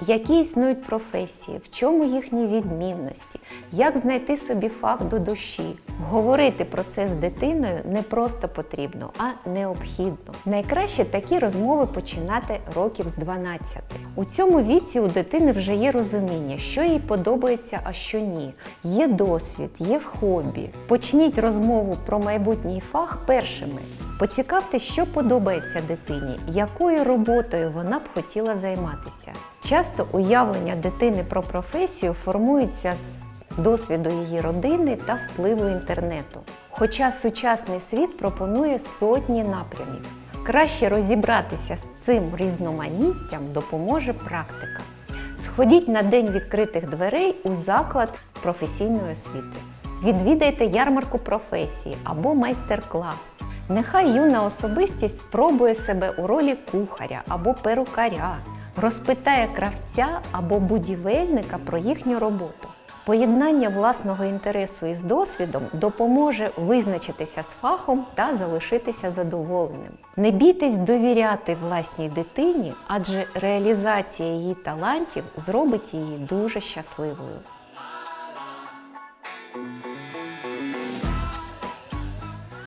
Які існують професії, в чому їхні відмінності, як знайти собі фах до душі. Говорити про це з дитиною не просто потрібно, а необхідно. Найкраще такі розмови починати років з 12. У цьому віці у дитини вже є розуміння, що їй подобається, а що ні. Є досвід, є хобі. Почніть розмову про майбутній фах першими. Поцікавте, що подобається дитині, якою роботою вона б хотіла займатися. Часто уявлення дитини про професію формуються з досвіду її родини та впливу інтернету. Хоча сучасний світ пропонує сотні напрямів. Краще розібратися з цим різноманіттям допоможе практика. Сходіть на день відкритих дверей у заклад професійної освіти. Відвідайте ярмарку професії або майстер-клас. Нехай юна особистість спробує себе у ролі кухаря або перукаря, розпитає кравця або будівельника про їхню роботу. Поєднання власного інтересу із досвідом допоможе визначитися з фахом та залишитися задоволеним. Не бійтесь довіряти власній дитині, адже реалізація її талантів зробить її дуже щасливою.